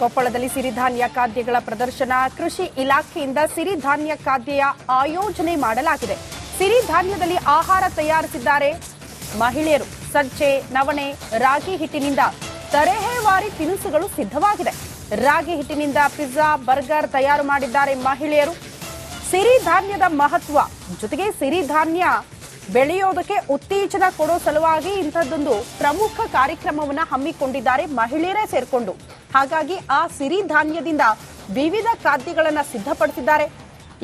ಕೊಪ್ಪಳದಲ್ಲಿ ಸಿರಿಧಾನ್ಯ ಖಾದ್ಯಗಳ ಪ್ರದರ್ಶನ, ಕೃಷಿ ಇಲಾಖೆಯಿಂದ ಸಿರಿಧಾನ್ಯ ಖಾದ್ಯ ಆಯೋಜನೆ ಮಾಡಲಾಗಿದೆ. ಸಿರಿಧಾನ್ಯದಲ್ಲಿ ಆಹಾರ ತಯಾರಿಸಿದ್ದಾರೆ ಮಹಿಳೆಯರು. ಸಜ್ಜೆ ನವಣೆ ರಾಗಿ ಹಿಟ್ಟಿನಿಂದ ತರೆಹೇವಾರಿ ತಿನಿಸುಗಳು ಸಿದ್ಧವಾಗಿದೆ. ರಾಗಿ ಹಿಟ್ಟಿನಿಂದ ಪಿಜ್ಜಾ, ಬರ್ಗರ್ ತಯಾರು ಮಾಡಿದ್ದಾರೆ ಮಹಿಳೆಯರು. ಸಿರಿಧಾನ್ಯದ ಮಹತ್ವ, ಜೊತೆಗೆ ಸಿರಿಧಾನ್ಯ ಬೆಳೆಯೋದಕ್ಕೆ ಉತ್ತೇಜನ ಕೊಡೋ ಸಲುವಾಗಿ ಇಂಥದ್ದೊಂದು ಪ್ರಮುಖ ಕಾರ್ಯಕ್ರಮವನ್ನ ಹಮ್ಮಿಕೊಂಡಿದ್ದಾರೆ ಮಹಿಳೆಯರೇ ಸೇರ್ಕೊಂಡು. ಹಾಗಾಗಿ ಆ ಸಿರಿಧಾನ್ಯದಿಂದ ವಿವಿಧ ಖಾದ್ಯಗಳನ್ನು ಸಿದ್ಧಪಡಿಸಿದ್ದಾರೆ.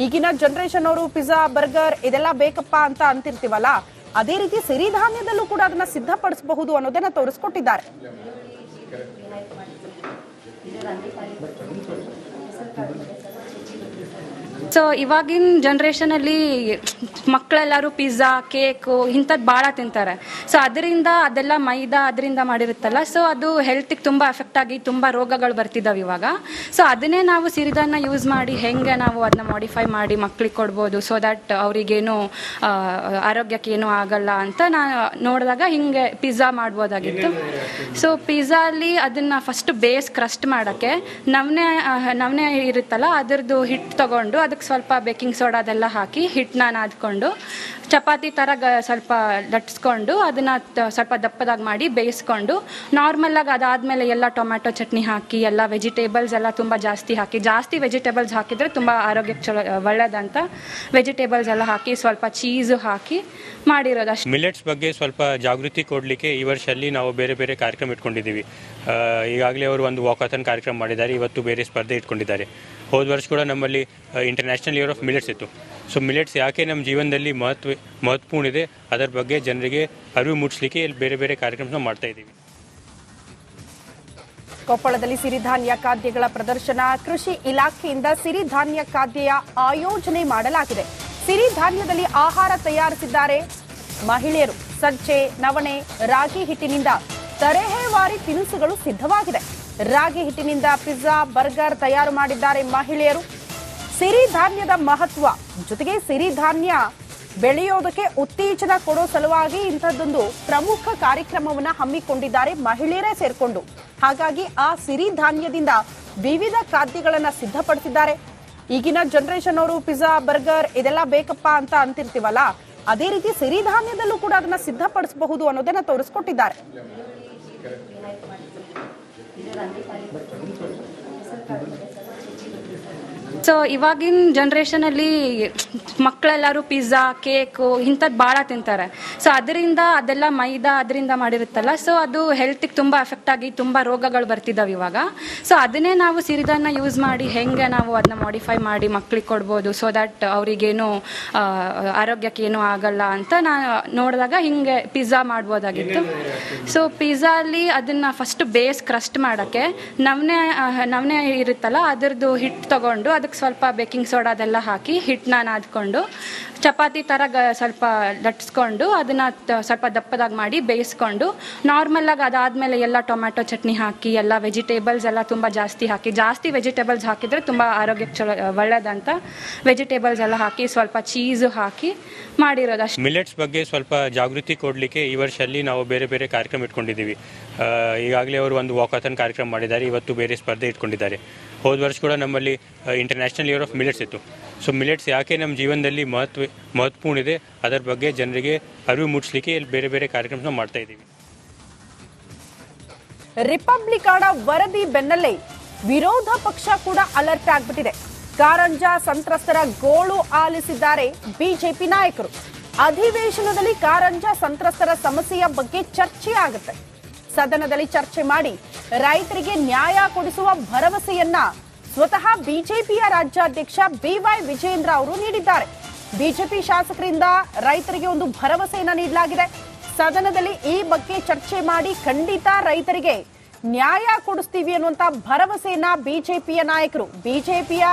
ಈಗಿನ ಜನರೇಷನ್ ಅವರು ಪಿಜ್ಜಾ ಬರ್ಗರ್ ಇದೆಲ್ಲ ಬೇಕಪ್ಪ ಅಂತ ಅಂತಿರ್ತೀವಲ್ಲ, ಅದೇ ರೀತಿ ಸಿರಿಧಾನ್ಯದಲ್ಲೂ ಕೂಡ ಅದನ್ನ ಸಿದ್ಧಪಡಿಸಬಹುದು ಅನ್ನೋದನ್ನ ತೋರಿಸ್ಕೊಟ್ಟಿದ್ದಾರೆ. ಸೊ ಇವಾಗಿನ ಜನ್ರೇಷನಲ್ಲಿ ಮಕ್ಕಳೆಲ್ಲರೂ ಪಿಜ್ಜಾ ಕೇಕು ಇಂಥದ್ದು ಭಾಳ ತಿಂತಾರೆ. ಸೊ ಅದರಿಂದ ಅದೆಲ್ಲ ಮೈದಾ ಅದರಿಂದ ಮಾಡಿರುತ್ತಲ್ಲ. ಸೊ ಅದು ಹೆಲ್ತಿಗೆ ತುಂಬ ಎಫೆಕ್ಟ್ ಆಗಿ ತುಂಬ ರೋಗಗಳು ಬರ್ತಿದ್ದಾವೆ ಇವಾಗ. ಸೊ ಅದನ್ನೇ ನಾವು ಸಿರಿಧಾನ್ಯ ಯೂಸ್ ಮಾಡಿ ಹೆಂಗೆ ನಾವು ಅದನ್ನ ಮಾಡಿಫೈ ಮಾಡಿ ಮಕ್ಳಿಗೆ ಕೊಡ್ಬೋದು ಸೊ ದ್ಯಾಟ್ ಅವರಿಗೇನು ಆರೋಗ್ಯಕ್ಕೆ ಏನೂ ಆಗಲ್ಲ ಅಂತ ನಾನು ನೋಡಿದಾಗ ಹಿಂಗೆ ಪಿಜ್ಜಾ ಮಾಡ್ಬೋದಾಗಿತ್ತು. ಸೊ ಪಿಜ್ಜಾ ಅಲ್ಲಿ ಅದನ್ನು ಫಸ್ಟ್ ಬೇಸ್ ಕ್ರಸ್ಟ್ ಮಾಡೋಕ್ಕೆ ನವಣೆ ನವಣೆ ಇರುತ್ತಲ್ಲ, ಅದರದ್ದು ಹಿಟ್ಟು ತಗೊಂಡು ಅದಕ್ಕೆ ಸ್ವಲ್ಪ ಬೇಕಿಂಗ್ ಸೋಡಾ ಅದೆಲ್ಲ ಹಾಕಿ ಹಿಟ್ಟನ್ನ ನಾದ್ಕೊಂಡು, ಚಪಾತಿ ಥರ ಗ ಸ್ವಲ್ಪ ಲಟ್ಸ್ಕೊಂಡು ಅದನ್ನು ಸ್ವಲ್ಪ ದಪ್ಪದಾಗಿ ಮಾಡಿ ಬೇಯಿಸ್ಕೊಂಡು ನಾರ್ಮಲಾಗಿ ಅದಾದಮೇಲೆ ಎಲ್ಲ ಟೊಮ್ಯಾಟೊ ಚಟ್ನಿ ಹಾಕಿ, ಎಲ್ಲ ವೆಜಿಟೇಬಲ್ಸ್ ಎಲ್ಲ ತುಂಬ ಜಾಸ್ತಿ ಹಾಕಿ, ಜಾಸ್ತಿ ವೆಜಿಟೇಬಲ್ಸ್ ಹಾಕಿದರೆ ತುಂಬ ಆರೋಗ್ಯಕ್ಕೆ ಚಲೋ, ಒಳ್ಳೇದಂತ ವೆಜಿಟೇಬಲ್ಸ್ ಎಲ್ಲ ಹಾಕಿ ಸ್ವಲ್ಪ ಚೀಸು ಹಾಕಿ ಮಾಡಿರೋದು ಅಷ್ಟು. ಮಿಲೆಟ್ಸ್ ಬಗ್ಗೆ ಸ್ವಲ್ಪ ಜಾಗೃತಿ ಕೊಡಲಿಕ್ಕೆ ಈ ವರ್ಷದಲ್ಲಿ ನಾವು ಬೇರೆ ಬೇರೆ ಕಾರ್ಯಕ್ರಮ ಇಟ್ಕೊಂಡಿದ್ದೀವಿ. ಈಗಾಗಲೇ ಅವರು ಒಂದು ವಾಕಾಥನ್ ಕಾರ್ಯಕ್ರಮ ಮಾಡಿದ್ದಾರೆ, ಇವತ್ತು ಬೇರೆ ಸ್ಪರ್ಧೆ ಇಟ್ಕೊಂಡಿದ್ದಾರೆ. ಹೋದ ವರ್ಷ ಕೂಡ ನಮ್ಮಲ್ಲಿ ಇಂಟರ್ನ್ಯಾಷನಲ್ ಇಯರ್ ಆಫ್ ಮಿಲೆಟ್ಸ್ ಇತ್ತು. ಸೊ ಮಿಲೆಟ್ಸ್ ಯಾಕೆ ನಮ್ಮ ಜೀವನದಲ್ಲಿ ಮಹತ್ವ, ಮಹತ್ವಪೂರ್ಣ ಇದೆ, ಅದರ ಬಗ್ಗೆ ಜನರಿಗೆ ಅರಿವು ಮೂಡಿಸಲಿಕ್ಕೆ ಬೇರೆ ಬೇರೆ ಕಾರ್ಯಕ್ರಮ ಮಾಡ್ತಾ ಇದ್ದೀವಿ. ಕೊಪ್ಪಳದಲ್ಲಿ ಸಿರಿಧಾನ್ಯ ಖಾದ್ಯಗಳ ಪ್ರದರ್ಶನ, ಕೃಷಿ ಇಲಾಖೆಯಿಂದ ಸಿರಿಧಾನ್ಯ ಖಾದ್ಯ ಆಯೋಜನೆ ಮಾಡಲಾಗಿದೆ. ಸಿರಿಧಾನ್ಯದಲ್ಲಿ ಆಹಾರ ತಯಾರಿಸಿದ್ದಾರೆ ಮಹಿಳೆಯರು. ಸಜ್ಜೆ ನವಣೆ ರಾಗಿ ಹಿಟ್ಟಿನಿಂದ ತರೆಹೇವಾರಿ ತಿನಿಸುಗಳು ಸಿದ್ಧವಾಗಿದೆ. ರಾಗಿ ಹಿಟ್ಟಿನಿಂದ ಪಿಜ್ಜಾ, ಬರ್ಗರ್ ತಯಾರು ಮಾಡಿದ್ದಾರೆ ಮಹಿಳೆಯರು. ಸಿರಿಧಾನ್ಯದ ಮಹತ್ವ. ಜೊತೆಗೆ ಸಿರಿಧಾನ್ಯ ಬೆಳೆಯೋದಕ್ಕೆ ಉತ್ತೇಜನ ಕೊಡೋ ಸಲುವಾಗಿ ಇಂಥದ್ದೊಂದು ಪ್ರಮುಖ ಕಾರ್ಯಕ್ರಮವನ್ನು ಹಮ್ಮಿಕೊಂಡಿದ್ದಾರೆ ಮಹಿಳೆಯರೇ ಸೇರ್ಕೊಂಡು. ಹಾಗಾಗಿ ಆ ಸಿರಿಧಾನ್ಯದಿಂದ ವಿವಿಧ ಖಾದ್ಯಗಳನ್ನು ಸಿದ್ಧಪಡಿಸಿದ್ದಾರೆ. ಈಗಿನ ಜನರೇಷನ್ ಅವರು ಪಿಜ್ಜಾ, ಬರ್ಗರ್ ಇದೆಲ್ಲ ಬೇಕಪ್ಪ ಅಂತ ಅಂತಿರ್ತೀವಲ್ಲ, ಅದೇ ರೀತಿ ಸಿರಿಧಾನ್ಯದಲ್ಲೂ ಕೂಡ ಅದನ್ನ ಸಿದ್ಧಪಡಿಸಬಹುದು ಅನ್ನೋದನ್ನ ತೋರಿಸ್ಕೊಟ್ಟಿದ್ದಾರೆ. 你在哪里买的？ಸೊ ಇವಾಗಿನ ಜನ್ರೇಷನಲ್ಲಿ ಮಕ್ಕಳೆಲ್ಲರೂ ಪಿಜ್ಜಾ ಕೇಕು ಇಂಥದ್ದು ಭಾಳ ತಿಂತಾರೆ. ಸೊ ಅದರಿಂದ ಅದೆಲ್ಲ ಮೈದಾ ಅದರಿಂದ ಮಾಡಿರುತ್ತಲ್ಲ. ಸೊ ಅದು ಹೆಲ್ತಿಗೆ ತುಂಬ ಎಫೆಕ್ಟ್ ಆಗಿ ತುಂಬ ರೋಗಗಳು ಬರ್ತಿದಾವೆ ಇವಾಗ. ಸೊ ಅದನ್ನೇ ನಾವು ಸಿರಿದನ್ನ ಯೂಸ್ ಮಾಡಿ ಹೆಂಗೆ ನಾವು ಅದನ್ನ ಮಾಡಿಫೈ ಮಾಡಿ ಮಕ್ಳಿಗೆ ಕೊಡ್ಬೋದು ಸೊ ದ್ಯಾಟ್ ಅವರಿಗೇನು ಆರೋಗ್ಯಕ್ಕೆ ಏನೂ ಆಗಲ್ಲ ಅಂತ ನಾನು ನೋಡಿದಾಗ ಹಿಂಗೆ ಪಿಜ್ಜಾ ಮಾಡ್ಬೋದಾಗಿತ್ತು. ಸೊ ಪಿಜ್ಜಾ ಅಲ್ಲಿ ಅದನ್ನು ಫಸ್ಟ್ ಬೇಸ್ ಕ್ರಸ್ಟ್ ಮಾಡೋಕ್ಕೆ ನವಣೆ ನವಣೆ ಇರುತ್ತಲ್ಲ, ಅದರದ್ದು ಹಿಟ್ಟು ತಗೊಂಡು ಅದಕ್ಕೆ ಸ್ವಲ್ಪ ಬೇಕಿಂಗ್ ಸೋಡಾ ಅದೆಲ್ಲ ಹಾಕಿ ಹಿಟ್ಟನ್ನ ನಾದ್ಕೊಂಡು, ಚಪಾತಿ ಥರ ಗ ಸ್ವಲ್ಪ ಲಟ್ಸ್ಕೊಂಡು ಅದನ್ನು ಸ್ವಲ್ಪ ದಪ್ಪದಾಗಿ ಮಾಡಿ ಬೇಯಿಸ್ಕೊಂಡು ನಾರ್ಮಲಾಗಿ ಅದಾದಮೇಲೆ ಎಲ್ಲ ಟೊಮ್ಯಾಟೊ ಚಟ್ನಿ ಹಾಕಿ, ಎಲ್ಲ ವೆಜಿಟೇಬಲ್ಸ್ ಎಲ್ಲ ತುಂಬ ಜಾಸ್ತಿ ಹಾಕಿ, ಜಾಸ್ತಿ ವೆಜಿಟೇಬಲ್ಸ್ ಹಾಕಿದರೆ ತುಂಬ ಆರೋಗ್ಯಕ್ಕೆ ಚಲೋ ಒಳ್ಳೆಯದಂತ ವೆಜಿಟೇಬಲ್ಸ್ ಎಲ್ಲ ಹಾಕಿ ಸ್ವಲ್ಪ ಚೀಸು ಹಾಕಿ ಮಾಡಿರೋದು ಅಷ್ಟು. ಮಿಲೆಟ್ಸ್ ಬಗ್ಗೆ ಸ್ವಲ್ಪ ಜಾಗೃತಿ ಕೊಡಲಿಕ್ಕೆ ಈ ವರ್ಷದಲ್ಲಿ ನಾವು ಬೇರೆ ಬೇರೆ ಕಾರ್ಯಕ್ರಮ ಇಟ್ಕೊಂಡಿದ್ದೀವಿ. ಈಗಾಗಲೇ ಅವರು ಒಂದು ವಾಕಾಥನ್ ಕಾರ್ಯಕ್ರಮ ಮಾಡಿದ್ದಾರೆ, ಇವತ್ತು ಬೇರೆ ಸ್ಪರ್ಧೆ ಇಟ್ಕೊಂಡಿದ್ದಾರೆ. ಹೋದ ವರ್ಷ ಕೂಡ ನಮ್ಮಲ್ಲಿ ಇಂಟರ್ನ್ಯಾಷನಲ್ ಇಯರ್ ಆಫ್ ಮಿಲೆಟ್ಸ್ ಇತ್ತು. ಸೊ ಮಿಲೆಟ್ಸ್ ಯಾಕೆ ನಮ್ಮ ಜೀವನದಲ್ಲಿ ಮಹತ್ವ, ಮಹತ್ವಪೂರ್ಣ ಇದೆ, ಅದರ ಬಗ್ಗೆ ಜನರಿಗೆ ಅರಿವು ಮೂಡಿಸಲಿಕ್ಕೆ ಬೇರೆ ಬೇರೆ ಕಾರ್ಯಕ್ರಮ ಮಾಡ್ತಾ ಇದ್ದೀವಿ. ರಿಪಬ್ಲಿಕಾನ ವರದಿ ಬೆನ್ನಲ್ಲೇ ವಿರೋಧ ಪಕ್ಷ ಕೂಡ ಅಲರ್ಟ್ ಆಗ್ಬಿಟ್ಟಿದೆ. ಕಾರಂಜ ಸಂತ್ರಸ್ತರ ಗೋಳು ಆಲಿಸಿದ್ದಾರೆ ಬಿಜೆಪಿ ನಾಯಕರು. ಅಧಿವೇಶನದಲ್ಲಿ ಕಾರಂಜ ಸಂತ್ರಸ್ತರ ಸಮಸ್ಯೆಯ ಬಗ್ಗೆ ಚರ್ಚೆ ಆಗುತ್ತೆ. ಸದನದಲ್ಲಿ ಚರ್ಚೆ ಮಾಡಿ ರೈತರಿಗೆ ನ್ಯಾಯ ಕೊಡಿಸುವ ಭರವಸೆಯನ್ನ ಸ್ವತಃ ಬಿಜೆಪಿಯ ರಾಜ್ಯಾಧ್ಯಕ್ಷ ಬಿವೈ ವಿಜೇಂದ್ರ ಅವರು ನೀಡಿದ್ದಾರೆ. ಬಿಜೆಪಿ ಶಾಸಕರಿಂದ ರೈತರಿಗೆ ಒಂದು ಭರವಸೆಯನ್ನ ನೀಡಲಾಗಿದೆ. ಸದನದಲ್ಲಿ ಈ ಬಗ್ಗೆ ಚರ್ಚೆ ಮಾಡಿ ಖಂಡಿತ ರೈತರಿಗೆ ನ್ಯಾಯ ಕೊಡಿಸ್ತೀವಿ ಅನ್ನುವಂತ ಭರವಸೆಯನ್ನ ಬಿಜೆಪಿಯ ನಾಯಕರು, ಬಿಜೆಪಿಯ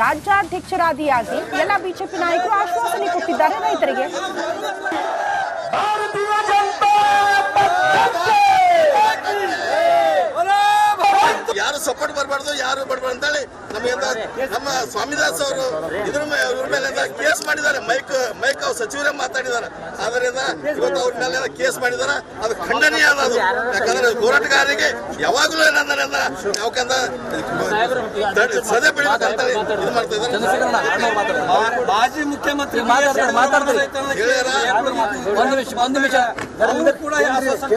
ರಾಜ್ಯಾಧ್ಯಕ್ಷರಾದಿಯಾಗಿ ಎಲ್ಲ ಬಿಜೆಪಿ ನಾಯಕರು ಆಶ್ವಾಸನೆ ಕೊಟ್ಟಿದ್ದಾರೆ ರೈತರಿಗೆ ಭಾರತೀಯ ಜನತಾ ಪಕ್ಷಕ್ಕೆ! ಭಾರತ್ ಯಾರು ಸಪೋರ್ಟ್ ಬರಬಾರ್ದು ಯಾರು ಬರಬಾರ್ದು ಅಂತೇಳಿ ನಮಗೆ ನಮ್ಮ ಸ್ವಾಮಿದಾಸ್ ಅವರು ಇದ್ರ ಮೇಲೆ ಇವ್ರ ಮೇಲೆ ಕೇಸ್ ಮಾಡಿದ್ದಾರೆ. ಮೈಕ್ ಮೈಕ್ ಅವ್ರು ಸಚಿವರೇ ಮಾತಾಡಿದಾರೆ ಅದರಿಂದ ಇವತ್ತು ಅವ್ರ ಮೇಲೆ ಕೇಸ್ ಮಾಡಿದಾರ ಅದು ಖಂಡನೀಯ ಅದ ಅದು. ಯಾಕಂದ್ರೆ ಹೋರಾಟಗಾರರಿಗೆ ಯಾವಾಗಲೂ ಏನಂದ್ರೆ ಯಾಕಂದ್ರೆ ಸದೆ ಬೆಳಿಬೇಕಂತ ಇದು ಮಾಡ್ತಾ ಇದ್ದಾರೆ. ಮಾಜಿ ಮುಖ್ಯಮಂತ್ರಿ ಮಾತಾಡ್ತಾರೆ ಒಂದು ನಿಮಿಷ ಒಂದು ನಿಮಿಷ. ಅವರು ಕೂಡ ಈ ಆಶ್ವಾಸನೆ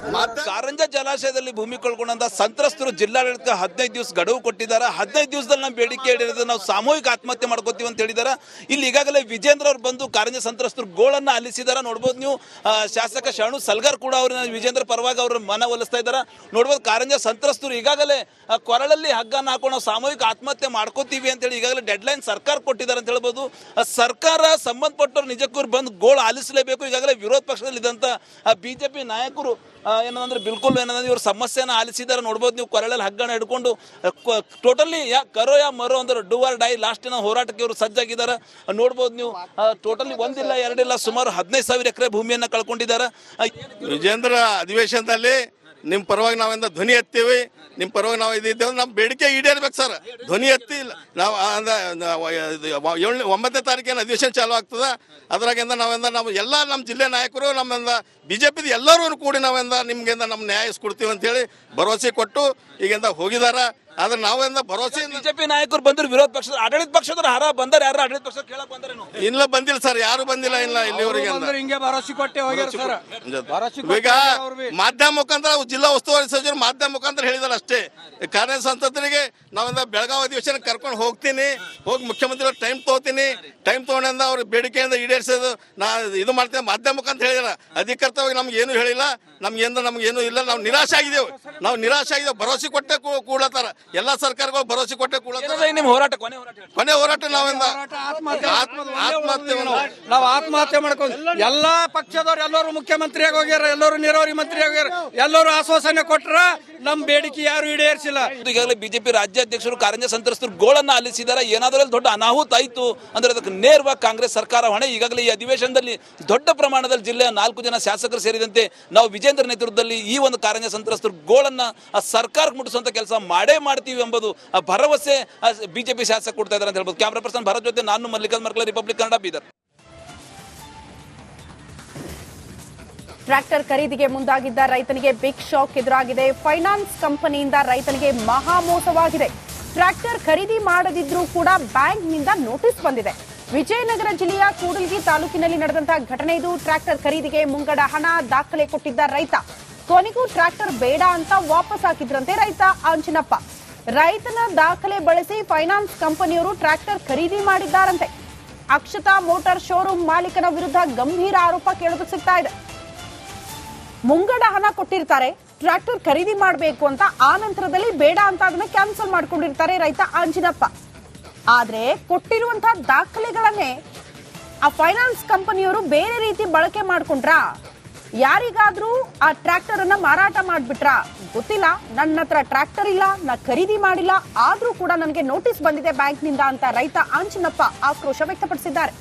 ಕಾರಂಜ ಜಲಾಶಯದಲ್ಲಿ ಭೂಮಿ ಕಳ್ಕೊಂಡಂತ ಸಂತ್ರಸ್ತರು ಜಿಲ್ಲಾಡಳಿತ ಹದಿನೈದು ದಿವಸ ಗಡುವು ಕೊಟ್ಟಿದ್ದಾರೆ. ಹದಿನೈದು ದಿವಸದಲ್ಲಿ ನಾವು ಬೇಡಿಕೆ ಹೇಳಿರೋದು ನಾವು ಸಾಮೂಹಿಕ ಆತ್ಮಹತ್ಯೆ ಮಾಡ್ಕೋತೀವಿ ಅಂತ ಹೇಳಿದ್ದಾರೆ. ಇಲ್ಲಿ ಈಗಾಗಲೇ ವಿಜೇಂದ್ರ ಅವ್ರು ಬಂದು ಕಾರಂಜ ಸಂತ್ರಸ್ತರು ಗೋಳನ್ನ ಅಲ್ಲಿಸಿದಾರ ನೋಡ್ಬೋದು ನೀವು ಶಾಸಕ ಶರಣು ಸಲ್ಗಾರ್ ಕೂಡ ಅವ್ರನ್ನ ವಿಜೇಂದ್ರ ಪರವಾಗಿ ಅವ್ರ ಮನ ಒಲಿಸ್ತಾ ಇದ್ದಾರೆ. ನೋಡ್ಬೋದು ಕಾರಂಜ ಸಂತ್ರಸ್ತರು ಈಗಾಗಲೇ ಕೊರಳಲ್ಲಿ ಹಗ್ಗನ ಹಾಕೊಂಡು ನಾವು ಸಾಮೂಹಿಕ ಆತ್ಮಹತ್ಯೆ ಮಾಡ್ಕೋತೀವಿ ಅಂತೇಳಿ ಈಗಾಗಲೇ ಡೆಡ್ಲೈನ್ ಸರ್ಕಾರ ಕೊಟ್ಟಿದ್ದಾರೆ ಅಂತ ಹೇಳ್ಬೋದು. ಸರ್ಕಾರ ಸಂಬಂಧಪಟ್ಟವ್ರು ನಿಜಕ್ಕೂ ಬಂದು ಗೋಳು ಆಲಿಸಲೇಬೇಕು. ಈಗಾಗಲೇ ವಿರೋಧ ಪಕ್ಷದಲ್ಲಿ ಇದ್ದಂಥ ಬಿಜೆಪಿ ನಾಯಕರು ಏನಂದ್ರೆ ಬಿಲ್ಕುಲ್ ಏನಂದ್ರೆ ಇವ್ರ ಸಮಸ್ಯೆನ ಆಲಿಸಿದಾರೆ ನೋಡ್ಬೋದು ನೀವು ಕೊರಳಲ್ಲಿ ಹಗ್ಗಣ ಹಿಡ್ಕೊಂಡು ಟೋಟಲಿ ಯಾ, ಕರೋ ಯಾ ಮರೋ ಅಂದ್ರೆ ಡೂ ಆರ್ ಡೈ ಲಾಸ್ಟಿನ ಹೋರಾಟಕ್ಕೆ ಇವರು ಸಜ್ಜಾಗಿದ್ದಾರೆ. ನೋಡ್ಬೋದು ನೀವು ಟೋಟಲಿ ಒಂದಿಲ್ಲ, ಎರಡಿಲ್ಲ, ಸುಮಾರು ಹದಿನೈದು ಸಾವಿರ ಎಕರೆ ಭೂಮಿಯನ್ನು ಕಳ್ಕೊಂಡಿದ್ದಾರೆ. ವಿಜೇಂದ್ರ ಅಧಿವೇಶನದಲ್ಲಿ ನಿಮ್ಮ ಪರವಾಗಿ ನಾವೆಂದ ಧ್ವನಿ ಎತ್ತೀವಿ ನಿಮ್ಮ ಪರವಾಗಿ ನಾವು ಇದ್ದೇವೆ ನಮ್ಮ ಬೇಡಿಕೆ ಈಡೇರ್ಬೇಕು ಸರ್. ಧ್ವನಿ ಎತ್ತಿ. ನಾವು ಏಳನೇ, ಒಂಬತ್ತನೇ ತಾರೀಕಿನ ಅಧಿವೇಶನ ಚಾಲು ಆಗ್ತದೆ. ಅದ್ರಾಗಿಂದ ನಾವೆಂದ ನಾವು ಎಲ್ಲ ನಮ್ಮ ಜಿಲ್ಲೆ ನಾಯಕರು, ನಮ್ಮಿಂದ ಬಿ ಜೆ ಪಿದು ಎಲ್ಲರೂ ಕೂಡಿ ನಾವೆಂದ ನಿಮ್ಗೆ ನಮ್ಮ ನ್ಯಾಯ ಇಸ್ಕೊಡ್ತೀವಿ ಅಂತೇಳಿ ಭರವಸೆ ಕೊಟ್ಟು ಈಗಿಂದ ಹೋಗಿದಾರ. ಆದ್ರೆ ನಾವೆಲ್ಲ ಭರೋಸೆ ಬಿಜೆಪಿ ನಾಯಕರು ಬಂದ್ರು ವಿರೋಧ ಪಕ್ಷದ ಆಡಳಿತ ಪಕ್ಷದವ್ರು ಹರ ಬಂದಾರ ಯಾರು ಆಡಳಿತ ಪಕ್ಷ ಕೇಳಕ್ ಬಂದಾರೇನು ಇಲ್ಲ ಬಂದಿಲ್ಲ ಸರ್. ಯಾರು ಬಂದಿಲ್ಲ ಇಲ್ಲ ಇಲ್ಲಿವರೆಗೆ ಅಂದ. ಬಂದ್ರೆ ಹಿಂಗೆ ಭರವಸೆ ಕೊಟ್ಟೆ ಹೋಗ್ಯಾರ ಸರ್. ಭರವಸೆ ಈಗ ಮಾಧ್ಯಮ ಮುಖಾಂತರ ಜಿಲ್ಲಾ ಉಸ್ತುವಾರಿ ಸಚಿವರು ಮಾಧ್ಯಮ ಮುಖಾಂತರ ಹೇಳಿದಾರೆ ಅಷ್ಟೇ. ಕಾರ್ಯ ಸಂತತರಿಗೆ ನಾವಿಂದ ಬೆಳಗಾವಿ ಅಧಿವೇಶನ ಕರ್ಕೊಂಡು ಹೋಗ್ತೀನಿ. ಹೋಗಿ ಮುಖ್ಯಮಂತ್ರಿ ಟೈಮ್ ತಗೋತೀನಿ. ಟೈಮ್ ತಗೊಂಡಿಂದ ಅವ್ರ ಬೇಡಿಕೆಯಿಂದ ಈಡೇರಿಸೋದು ನಾ ಇದು ಮಾಡ್ತೇವೆ ಮಾಧ್ಯಮ ಮುಖಾಂತರ ಹೇಳಿದಾರ. ಅಧಿಕೃತವಾಗಿ ನಮ್ಗೆ ಏನು ಹೇಳಿಲ್ಲ. ನಮ್ಗೇಂದ ನಮ್ಗೆ ಏನು ಇಲ್ಲ. ನಾವು ನಿರಾಶೆ ಆಗಿದ್ದೇವೆ. ನಾವು ನಿರಾಶೆ ಆಗಿದ್ದೇವೆ. ಭರವಸೆ ಕೊಟ್ಟೆ ಕೂ- ಕೂಡ್ಲತ್ತಾರ. ಎಲ್ಲ ಸರ್ಕಾರಗಳು ಭರವಸೆ ಕೊಟ್ಟೆ ಏನಂದ್ರೆ ಹೋರಾಟ ಕೊನೆ ಹೋರಾಟ ಹೇಳಿ. ಕೊನೆ ಹೋರಾಟ ನಾವಿಂದ ಆತ್ಮಹತ್ಯೆ ಆತ್ಮ- ಆತ್ಮಹತ್ಯೆ ನಾವು. ಆತ್ಮಹತ್ಯೆ ಮಾಡ್ಕೊಂಡು ಎಲ್ಲಾ ಪಕ್ಷದವ್ರು ಎಲ್ಲರೂ ಮುಖ್ಯಮಂತ್ರಿಯಾಗಿ ಹೋಗ್ಯಾರ ಎಲ್ಲರೂ ನೀರಾವರಿ ಮಂತ್ರಿ ಹೋಗ್ಯಾರ ಎಲ್ಲರೂ ಆಶ್ವಾಸನೆ ಕೊಟ್ರ ನಮ್ ಬೇಡಿಕೆ ಯಾರು ಈಡೇರಿಸಿಲ್ಲ. ಈಗಾಗಲೇ ಬಿಜೆಪಿ ರಾಜ್ಯಾಧ್ಯಕ್ಷರು ಕಾರಂಜ ಸಂತ್ರಸ್ತರು ಗೋಳನ್ನ ಆಲಿಸಿದ್ದಾರೆ ಏನಾದರೂ ದೊಡ್ಡ ಅನಾಹುತ ಆಯ್ತು ಅಂದ್ರೆ ಅದಕ್ಕೆ ನೇರವಾಗಿ ಕಾಂಗ್ರೆಸ್ ಸರ್ಕಾರ ಹೊಣೆ. ಈಗಾಗಲೇ ಈ ಅಧಿವೇಶನದಲ್ಲಿ ದೊಡ್ಡ ಪ್ರಮಾಣದಲ್ಲಿ ಜಿಲ್ಲೆಯ ನಾಲ್ಕು ಜನ ಶಾಸಕರು ಸೇರಿದಂತೆ ನಾವು ವಿಜೇಂದ್ರ ನೇತೃತ್ವದಲ್ಲಿ ಈ ಒಂದು ಕಾರಂಜ ಸಂತ್ರಸ್ತರು ಗೋಳನ್ನ ಆ ಸರ್ಕಾರಕ್ಕೆ ಮುಟ್ಟಿಸುವಂತ ಕೆಲಸ ಮಾಡೇ ಮಾಡ್ತೀವಿ ಎಂಬುದು ಭರವಸೆ ಬಿಜೆಪಿ ಶಾಸಕ ಕೊಡ್ತಾ ಇದ್ದಾರೆ ಅಂತ ಹೇಳ್ಬೋದು. ಕ್ಯಾಮ್ರಾ ಪರ್ಸನ್ ಭರತ್ ಜೊತೆ ನಾನು ಮಲ್ಲಿಕಾರ್ಜುನ್ ಮರ್ಕಲ ರಿಪಬ್ಲಿಕ್ ಕನ್ನಡ ಬೀದರ್. ಟ್ರ್ಯಾಕ್ಟರ್ ಖರೀದಿಗೆ ಮುಂದಾಗಿದ್ದ ರೈತನಿಗೆ ಬಿಗ್ ಶಾಕ್ ಎದುರಾಗಿದೆ. ಫೈನಾನ್ಸ್ ಕಂಪನಿಯಿಂದ ರೈತನಿಗೆ ಮಹಾ ಮೋಸವಾಗಿದೆ. ಟ್ರ್ಯಾಕ್ಟರ್ ಖರೀದಿ ಮಾಡದಿದ್ರೂ ಕೂಡ ಬ್ಯಾಂಕ್ನಿಂದ ನೋಟಿಸ್ ಬಂದಿದೆ. ವಿಜಯನಗರ ಜಿಲ್ಲೆಯ ಕೂಡಲ್ಗಿ ತಾಲೂಕಿನಲ್ಲಿ ನಡೆದಂತಹ ಘಟನೆ ಇದು. ಟ್ರ್ಯಾಕ್ಟರ್ ಖರೀದಿಗೆ ಮುಂಗಡ ಹಣ ದಾಖಲೆ ಕೊಟ್ಟಿದ್ದ ರೈತ. ಕೊನೆಗೂ ಟ್ರ್ಯಾಕ್ಟರ್ ಬೇಡ ಅಂತ ವಾಪಸ್ ಹಾಕಿದ್ರಂತೆ ರೈತ ಅಂಜನಪ್ಪ ರೈತನ ದಾಖಲೆ ಬಳಸಿ ಫೈನಾನ್ಸ್ ಕಂಪನಿಯವರು ಟ್ರ್ಯಾಕ್ಟರ್ ಖರೀದಿ ಮಾಡಿದ್ದಾರಂತೆ. ಅಕ್ಷತಾ ಮೋಟಾರ್ ಶೋರೂಮ್ ಮಾಲೀಕನ ವಿರುದ್ಧ ಗಂಭೀರ ಆರೋಪ ಕೇಳೋದು ಸಿಗ್ತಾ ಇದೆ. ಮುಂಗಡ ಹಣ ಕೊಟ್ಟಿರ್ತಾರೆ, ಟ್ರ್ಯಾಕ್ಟರ್ ಖರೀದಿ ಮಾಡಬೇಕು ಅಂತ ಆ ನಂತರದಲ್ಲಿ ಬೇಡ ಅಂತ ಅದನ್ನ ಕ್ಯಾನ್ಸಲ್ ಮಾಡ್ಕೊಂಡಿರ್ತಾರೆ ರೈತ ಅಂಜಿನಪ್ಪ. ಆದ್ರೆ ಕೊಟ್ಟಿರುವಂತಹ ದಾಖಲೆಗಳನ್ನೇ ಆ ಫೈನಾನ್ಸ್ ಕಂಪನಿಯವರು ಬೇರೆ ರೀತಿ ಬಳಕೆ ಮಾಡ್ಕೊಂಡ್ರಾ? ಯಾರಿಗಾದ್ರೂ ಆ ಟ್ರ್ಯಾಕ್ಟರ್ ಅನ್ನ ಮಾರಾಟ ಮಾಡ್ಬಿಟ್ರಾ? ಗೊತ್ತಿಲ್ಲ. ನನ್ನ ಹತ್ರ ಟ್ರ್ಯಾಕ್ಟರ್ ಇಲ್ಲ, ನಾ ಖರೀದಿ ಮಾಡಿಲ್ಲ. ಆದ್ರೂ ಕೂಡ ನನಗೆ ನೋಟಿಸ್ ಬಂದಿದೆ ಬ್ಯಾಂಕ್ನಿಂದ ಅಂತ ರೈತ ಆಂಜನಪ್ಪ ಆಕ್ರೋಶ ವ್ಯಕ್ತಪಡಿಸಿದ್ದಾರೆ.